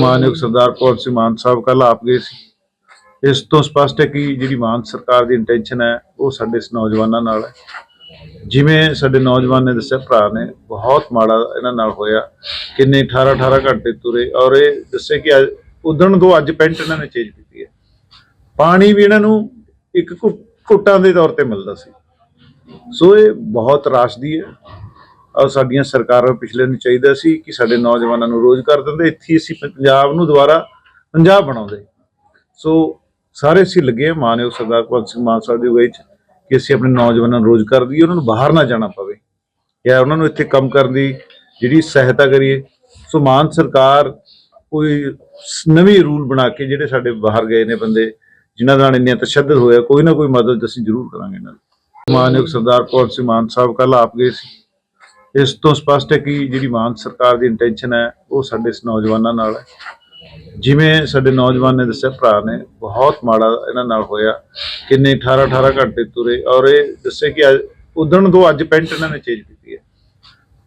ਮਾਨਯੋਗ ਸਰਦਾਰ ਭਗਵੰਤ ਸਿੰਘ ਮਾਨ ਸਾਹਿਬ ਕੱਲ ਆਪ ਗਏ ਸੀ। ਇਸ ਤੋਂ ਸਪਸ਼ਟ ਹੈ ਕਿ ਜਿਹੜੀ ਮਾਨ ਸਰਕਾਰ ਦੀ ਇੰਟੈਂਸ਼ਨ ਹੈ, ਉਹ ਸਾਡੇ ਇਸ ਨੌਜਵਾਨਾਂ ਨਾਲ ਹੈ। ਜਿਵੇਂ ਸਾਡੇ ਨੌਜਵਾਨ ਨੇ ਦੱਸਿਆ, ਭਰਾ ਨੇ, ਬਹੁਤ ਮਾੜਾ ਇਹਨਾਂ ਨਾਲ ਹੋਇਆ। ਕਿੰਨੇ 18 18 ਘੰਟੇ ਤੁਰੇ ਔਰ ਇਹ ਦੱਸੇ ਕਿ ਅੱਜ- ਉਦਣ ਤੋਂ ਅੱਜ ਪੈਂਟ ਇਹਨਾਂ ਨੇ ਚੇਂਜ ਕੀਤੀ ਹੈ। ਪਾਣੀ ਵੀ ਇਹਨਾਂ ਨੂੰ ਇੱਕ ਘੁੱਟਾਂ ਦੇ ਤੌਰ ਤੇ ਮਿਲਦਾ ਸੀ। ਸੋ ਇਹ ਬਹੁਤ ਰਾਸ਼ਦੀ ਹੈ। ਸਾਡੀਆਂ ਸਰਕਾਰਾਂ ਪਿਛਲੇ ਨੂੰ ਚਾਹੀਦਾ ਸੀ ਕਿ ਸਾਡੇ ਨੌਜਵਾਨਾਂ ਨੂੰ ਰੋਜ਼ਗਾਰ ਦਿੰਦੇ। ਇੱਥੇ ਅਸੀਂ ਪੰਜਾਬ ਨੂੰ ਦੁਬਾਰਾ ਪੰਜਾਬ ਬਣਾਉਂਦੇ। ਸੋ ਸਾਰੇ ਅਸੀਂ ਲੱਗੇ ਹਾਂ ਮਾਨਯੋਗ ਸਰਦਾਰ ਭਗਵੰਤ ਸਿੰਘ ਮਾਨ ਸਾਹਿਬ ਦੀ ਅਗਵਾਈ 'ਚ ਕਿ ਅਸੀਂ ਆਪਣੇ ਨੌਜਵਾਨਾਂ ਨੂੰ ਰੋਜ਼ਗਾਰ ਦਈਏ ਉਹਨਾਂ ਨੂੰ ਬਾਹਰ ਨਾ ਜਾਣਾ ਪਵੇ ਜਾਂ ਉਹਨਾਂ ਨੂੰ ਇੱਥੇ ਕੰਮ ਕਰਨ ਦੀ ਜਿਹੜੀ ਸਹਾਇਤਾ ਕਰੀਏ। ਸੋ ਮਾਨ ਸਰਕਾਰ ਕੋਈ ਸ- ਨਵੀਂ ਰੂਲ ਬਣਾ ਕੇ ਜਿਹੜੇ ਸਾਡੇ ਬਾਹਰ ਗਏ ਨੇ ਬੰਦੇ, ਜਿਨ੍ਹਾਂ ਨਾਲ ਇੰਨੇ ਤਸ਼ੱਦਦ ਹੋਇਆ, ਕੋਈ ਨਾ ਕੋਈ ਮਦਦ ਅਸੀਂ ਜ਼ਰੂਰ ਕਰਾਂਗੇ ਇਹਨਾਂ ਦੀ। ਮਾਨਯੋਗ ਸਰਦਾਰ ਭਗਵੰਤ ਸਿੰਘ ਮਾਨ ਸਾਹਿਬ ਕੱਲ ਆਪ ਗਏ ਸੀ। ਇਸ ਤੋਂ ਸਪਸ਼ਟ ਹੈ ਕਿ ਜਿਹੜੀ ਮਾਨ ਸਰਕਾਰ ਦੀ ਇੰਟੈਂਸ਼ਨ ਹੈ, ਉਹ ਸਾਡੇ ਇਸ ਨੌਜਵਾਨਾਂ ਨਾਲ ਹੈ। ਜਿਵੇਂ ਸਾਡੇ ਨੌਜਵਾਨ ਨੇ ਦੱਸਿਆ, ਭਰਾ ਨੇ ਬਹੁਤ ਮਾੜਾ ਇਹਨਾਂ ਨਾਲ ਹੋਇਆ, ਕਿੰਨੇ 18 18 ਘੰਟੇ ਤੁਰੇ, ਔਰ ਇਹ ਦੱਸੇ ਕਿ ਅੱਜ- ਉਦਣ ਤੋਂ ਅੱਜ ਪੈਂਟ ਇਹਨਾਂ ਨੇ ਚੇਂਜ ਕੀਤੀ ਹੈ।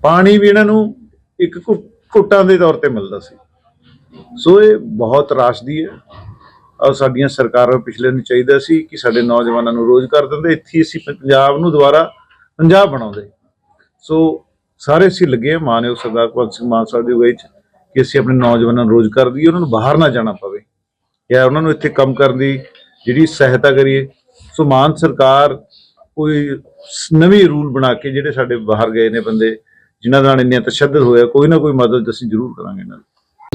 ਪਾਣੀ ਵੀ ਇਹਨਾਂ ਨੂੰ ਇੱਕ ਘੁ- ਘੁੱਟਾਂ ਦੇ ਤੌਰ ਤੇ ਮਿਲਦਾ ਸੀ। ਸੋ ਇਹ ਬਹੁਤ ਰਾਸ਼ਦੀ ਹੈ। ਔਰ ਸਾਡੀਆਂ ਸਰਕਾਰਾਂ ਪਿਛਲੇ ਨੂੰ ਚਾਹੀਦਾ ਸੀ ਕਿ ਸਾਡੇ ਨੌਜਵਾਨਾਂ ਨੂੰ ਰੋਜ਼ਗਾਰ ਦਿੰਦੇ। ਇੱਥੇ ਅਸੀਂ ਪੰਜਾਬ ਨੂੰ ਦੁਬਾਰਾ ਪੰਜਾਬ ਬਣਾਉਂਦੇ। ਸੋ ਸਾਰੇ ਅਸੀਂ ਲੱਗੇ ਹਾਂ ਮਾਨਯੋਗ ਸਰਦਾਰ ਭਗਵੰਤ ਸਿੰਘ ਮਾਨ ਸਾਹਿਬ ਦੀ ਅਗਵਾਈ 'ਚ ਕਿ ਅਸੀਂ ਆਪਣੇ ਨੌਜਵਾਨਾਂ ਨੂੰ ਰੋਜ਼ਗਾਰ ਦਈਏ ਉਹਨਾਂ ਨੂੰ ਬਾਹਰ ਨਾ ਜਾਣਾ ਪਵੇ ਜਾਂ ਉਹਨਾਂ ਨੂੰ ਇੱਥੇ ਕੰਮ ਕਰਨ ਦੀ ਜਿਹੜੀ ਸਹਾਇਤਾ ਕਰੀਏ। ਸੋ ਮਾਨ ਸਰਕਾਰ ਕੋਈ ਸ- ਨਵੀਂ ਰੂਲ ਬਣਾ ਕੇ ਜਿਹੜੇ ਸਾਡੇ ਬਾਹਰ ਗਏ ਨੇ ਬੰਦੇ, ਜਿਨ੍ਹਾਂ ਨਾਲ ਇੰਨੇ ਤਸ਼ੱਦਦ ਹੋਇਆ, ਕੋਈ ਨਾ ਕੋਈ ਮਦਦ ਅਸੀਂ ਜ਼ਰੂਰ ਕਰਾਂਗੇ ਇਹਨਾਂ ਦੀ।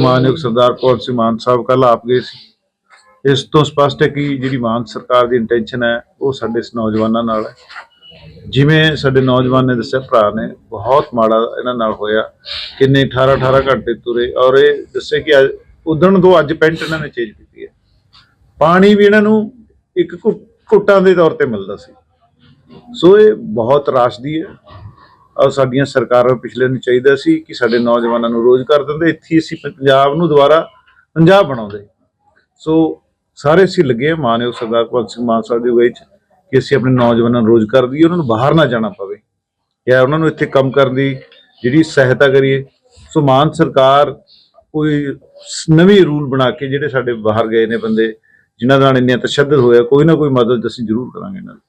ਮਾਨਯੋਗ ਸਰਦਾਰ ਭਗਵੰਤ ਸਿੰਘ ਮਾਨ ਸਾਹਿਬ ਕੱਲ ਆਪ ਗਏ ਸੀ। ਇਸ ਤੋਂ ਸਪਸ਼ਟ ਹੈ ਕਿ ਜਿਹੜੀ ਮਾਨ ਸਰਕਾਰ ਦੀ ਇੰਟੈਂਸ਼ਨ ਹੈ, ਉਹ ਸਾਡੇ ਇਸ ਨੌਜਵਾਨਾਂ ਨਾਲ ਹੈ। ਜਿਵੇਂ ਸਾਡੇ ਨੌਜਵਾਨ ਨੇ ਦੱਸਿਆ, ਭਰਾ ਨੇ ਬਹੁਤ ਮਾੜਾ ਇਹਨਾਂ ਨਾਲ ਹੋਇਆ, ਕਿੰਨੇ 18 18 ਘੰਟੇ ਤੁਰੇ ਔਰ ਇਹ ਦੱਸੇ ਕਿ ਅੱਜ- ਉਦਣ ਤੋਂ ਅੱਜ ਪੈਂਟ ਇਹਨਾਂ ਨੇ ਚੇਂਜ ਕੀਤੀ ਹੈ। ਪਾਣੀ ਵੀ ਇਹਨਾਂ ਨੂੰ ਇੱਕ ਘੁ- ਘੁੱਟਾਂ ਦੇ ਤੌਰ ਤੇ ਮਿਲਦਾ ਸੀ। ਸੋ ਇਹ ਬਹੁਤ ਰਾਸ਼ਦੀ ਹੈ ਔਰ ਸਾਡੀਆਂ ਸਰਕਾਰਾਂ ਪਿਛਲੇ ਨੂੰ ਚਾਹੀਦਾ ਸੀ ਕਿ ਸਾਡੇ ਨੌਜਵਾਨਾਂ ਨੂੰ ਰੋਜ਼ਗਾਰ ਦਿੰਦੇ। ਇੱਥੇ ਅਸੀਂ ਪੰਜਾਬ ਨੂੰ ਦੁਬਾਰਾ ਪੰਜਾਬ ਬਣਾਉਂਦੇ। ਸੋ ਸਾਰੇ ਅਸੀਂ ਲੱਗੇ ਹਾਂ, ਮਾਨਯੋਗ ਸਰਦਾਰ ਭਗਵੰਤ ਸਿੰਘ ਮਾਨ ਸਾਹਿਬ ਦੀ ਅਗਵਾਈ 'ਚ ਕਿ ਅਸੀਂ ਆਪਣੇ ਨੌਜਵਾਨਾਂ ਨੂੰ ਰੋਜ਼ਗਾਰ ਦਈਏ ਉਹਨਾਂ ਨੂੰ ਬਾਹਰ ਨਾ ਜਾਣਾ ਪਵੇ ਜਾਂ ਉਹਨਾਂ ਨੂੰ ਇੱਥੇ ਕੰਮ ਕਰਨ ਦੀ ਜਿਹੜੀ ਸਹਾਇਤਾ ਕਰੀਏ। ਸੋ ਮਾਨ ਸਰਕਾਰ ਕੋਈ ਸ- ਨਵੀਂ ਰੂਲ ਬਣਾ ਕੇ ਜਿਹੜੇ ਸਾਡੇ ਬਾਹਰ ਗਏ ਨੇ ਬੰਦੇ, ਜਿਨ੍ਹਾਂ ਨਾਲ ਇੰਨੀਆਂ ਤਸ਼ੱਦਦ ਹੋਇਆ, ਕੋਈ ਨਾ ਕੋਈ ਮਦਦ ਅਸੀਂ ਜ਼ਰੂਰ ਕਰਾਂਗੇ ਇਹਨਾਂ ਦੀ।